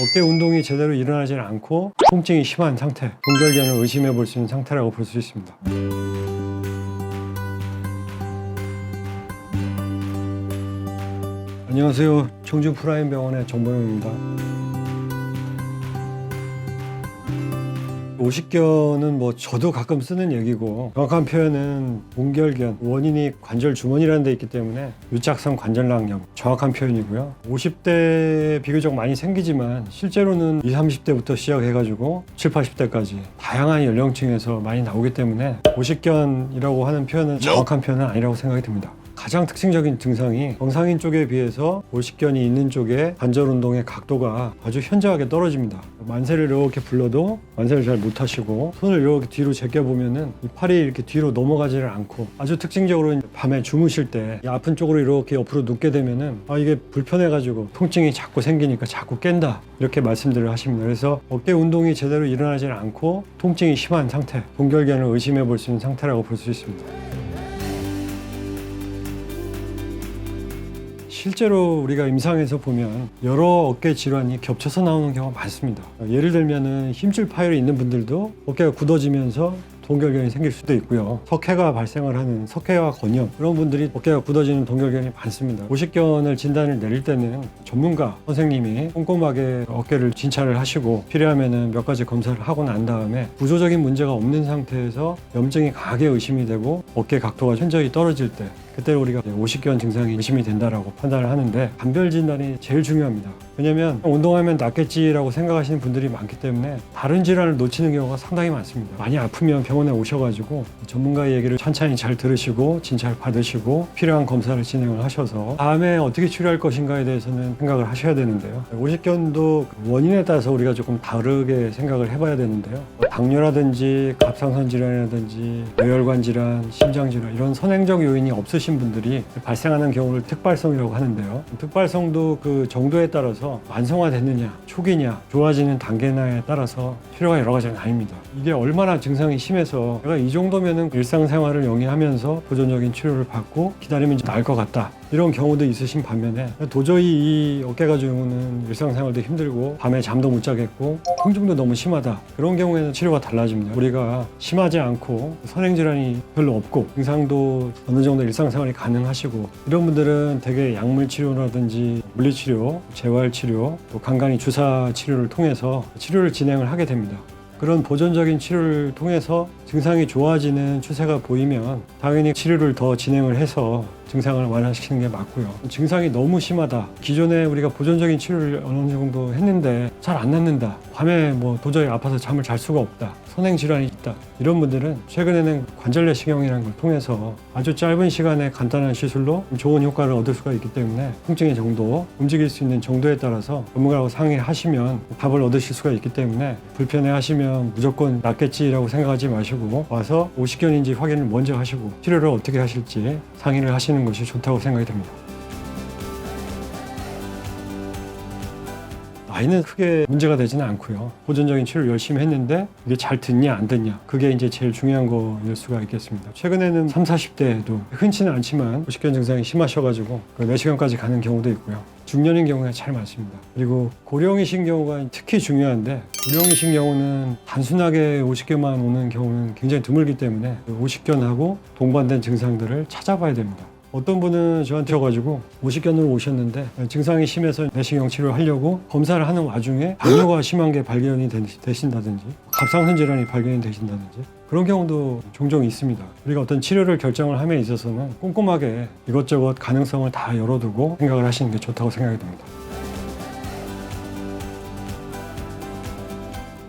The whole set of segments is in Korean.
어깨 운동이 제대로 일어나지 않고 통증이 심한 상태, 동결견을 의심해 볼 수 있는 상태라고 볼 수 있습니다. 안녕하세요. 청주 프라임 병원의 정보영입니다. 오십견은 뭐 저도 가끔 쓰는 얘기고 정확한 표현은 동결견 원인이 관절 주머니라는 데 있기 때문에 유착성 관절낭염 정확한 표현이고요. 50대 비교적 많이 생기지만 실제로는 20, 30대부터 시작해가지고 7, 80대까지 다양한 연령층에서 많이 나오기 때문에 오십견이라고 하는 표현은 정확한 표현은 아니라고 생각이 듭니다 가장 특징적인 증상이 정상인 쪽에 비해서 오십견이 있는 쪽에 관절 운동의 각도가 아주 현저하게 떨어집니다. 만세를 이렇게 불러도 만세를 잘 못하시고 손을 이렇게 뒤로 제껴 보면은 이 팔이 이렇게 뒤로 넘어가지를 않고 아주 특징적으로 밤에 주무실 때 이 아픈 쪽으로 이렇게 옆으로 눕게 되면은 아 이게 불편해가지고 통증이 자꾸 생기니까 자꾸 깬다 이렇게 말씀들을 하십니다. 그래서 어깨 운동이 제대로 일어나지 않고 통증이 심한 상태, 동결견을 의심해 볼 수 있는 상태라고 볼 수 있습니다. 실제로 우리가 임상에서 보면 여러 어깨 질환이 겹쳐서 나오는 경우가 많습니다. 예를 들면은 힘줄 파열이 있는 분들도 어깨가 굳어지면서 동결견이 생길 수도 있고요. 석회가 발생을 하는 석회와 건염 그런 분들이 어깨가 굳어지는 동결견이 많습니다. 오십견을 진단을 내릴 때는 전문가 선생님이 꼼꼼하게 어깨를 진찰을 하시고 필요하면은 몇 가지 검사를 하고 난 다음에 구조적인 문제가 없는 상태에서 염증이 강하게 의심이 되고 어깨 각도가 현저히 떨어질 때 그때 우리가 오십견 증상이 의심이 된다라고 판단을 하는데 감별 진단이 제일 중요합니다. 왜냐하면 운동하면 낫겠지라고 생각하시는 분들이 많기 때문에 다른 질환을 놓치는 경우가 상당히 많습니다. 많이 아프면 병원에 오셔가지고 전문가의 얘기를 천천히 잘 들으시고 진찰 받으시고 필요한 검사를 진행을 하셔서 다음에 어떻게 치료할 것인가에 대해서는 생각을 하셔야 되는데요. 오십견도 원인에 따라서 우리가 조금 다르게 생각을 해봐야 되는데요. 당뇨라든지 갑상선 질환이라든지 뇌혈관 질환, 심장 질환 이런 선행적 요인이 없으 신 분들이 발생하는 경우를 특발성이라고 하는데요. 특발성도 그 정도에 따라서 완성화됐느냐, 초기냐, 좋아지는 단계냐에 따라서 치료가 여러 가지가 나뉩니다. 이게 얼마나 증상이 심해서 내가 이 정도면은 일상생활을 영위하면서 보존적인 치료를 받고 기다리면 나을 것 같다. 이런 경우도 있으신 반면에 도저히 이 어깨 가지고는 일상생활도 힘들고 밤에 잠도 못 자겠고 통증도 너무 심하다. 그런 경우에는 치료가 달라집니다. 우리가 심하지 않고 선행 질환이 별로 없고 증상도 어느 정도 일상생활이 가능하시고 이런 분들은 대개 약물 치료라든지 물리치료, 재활치료, 또 간간히 주사 치료를 통해서 치료를 진행을 하게 됩니다. 그런 보존적인 치료를 통해서 증상이 좋아지는 추세가 보이면 당연히 치료를 더 진행을 해서 증상을 완화시키는 게 맞고요. 증상이 너무 심하다. 기존에 우리가 보존적인 치료를 어느 정도 했는데 잘 안 낫는다. 밤에 뭐 도저히 아파서 잠을 잘 수가 없다. 선행 질환이 있다. 이런 분들은 최근에는 관절 내시경이라는 걸 통해서 아주 짧은 시간에 간단한 시술로 좋은 효과를 얻을 수가 있기 때문에 통증의 정도, 움직일 수 있는 정도에 따라서 전문가하고 상의하시면 답을 얻으실 수가 있기 때문에 불편해 하시면 무조건 낫겠지라고 생각하지 마시고 와서 오십견인지 확인을 먼저 하시고 치료를 어떻게 하실지 상의를 하시는 것이 좋다고 생각이 됩니다. 나이는 크게 문제가 되지는 않고요. 보존적인 치료를 열심히 했는데 이게 잘 듣냐 안 듣냐 그게 이제 제일 중요한 거일 수가 있겠습니다. 최근에는 3, 40대에도 흔치는 않지만 오십견 증상이 심하셔가지고 그 내시경까지 가는 경우도 있고요. 중년인 경우가 잘 많습니다. 그리고 고령이신 경우가 특히 중요한데 고령이신 경우는 단순하게 오십견만 오는 경우는 굉장히 드물기 때문에 오십견하고 동반된 증상들을 찾아봐야 됩니다. 어떤 분은 저한테 와가지고 오십견으로 오셨는데 증상이 심해서 내시경 치료를 하려고 검사를 하는 와중에 당뇨가 심한 게 발견이 되- 되신다든지 갑상선 질환이 발견이 되신다든지 그런 경우도 종종 있습니다. 우리가 어떤 치료를 결정을 함에 있어서는 꼼꼼하게 이것저것 가능성을 다 열어두고 생각을 하시는 게 좋다고 생각이 듭니다.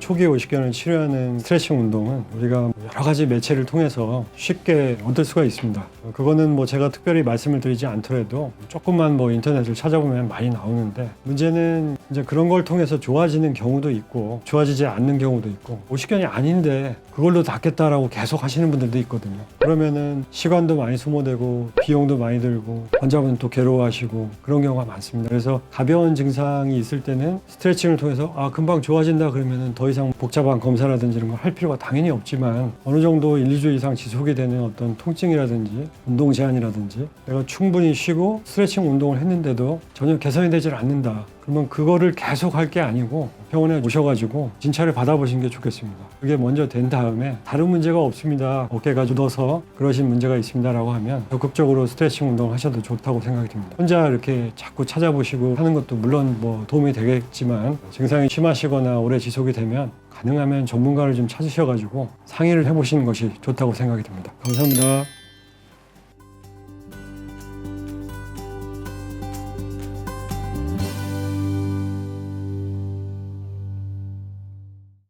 초기 오십견을 치료하는 스트레칭 운동은 우리가 여러 가지 매체를 통해서 쉽게 얻을 수가 있습니다. 그거는 뭐 제가 특별히 말씀을 드리지 않더라도 조금만 뭐 인터넷을 찾아보면 많이 나오는데 문제는 이제 그런 걸 통해서 좋아지는 경우도 있고 좋아지지 않는 경우도 있고 오십견이 아닌데 그걸로 낫겠다라고 계속 하시는 분들도 있거든요. 그러면은 시간도 많이 소모되고 비용도 많이 들고 환자분 또 괴로워하시고 그런 경우가 많습니다. 그래서 가벼운 증상이 있을 때는 스트레칭을 통해서 아 금방 좋아진다 그러면은 더 이상 복잡한 검사라든지 이런 걸 할 필요가 당연히 없지만 어느 정도 1, 2주 이상 지속이 되는 어떤 통증이라든지 운동 제한이라든지 내가 충분히 쉬고 스트레칭 운동을 했는데도 전혀 개선이 되질 않는다. 그러면 그거를 계속 할 게 아니고 병원에 오셔가지고 진찰을 받아보시는 게 좋겠습니다. 그게 먼저 된 다음에 다른 문제가 없습니다. 어깨가 굳어서 그러신 문제가 있습니다라고 하면 적극적으로 스트레칭 운동을 하셔도 좋다고 생각이 듭니다. 혼자 이렇게 자꾸 찾아보시고 하는 것도 물론 뭐 도움이 되겠지만 증상이 심하시거나 오래 지속이 되면 가능하면 전문가를 좀 찾으셔가지고 상의를 해보시는 것이 좋다고 생각이 듭니다. 감사합니다.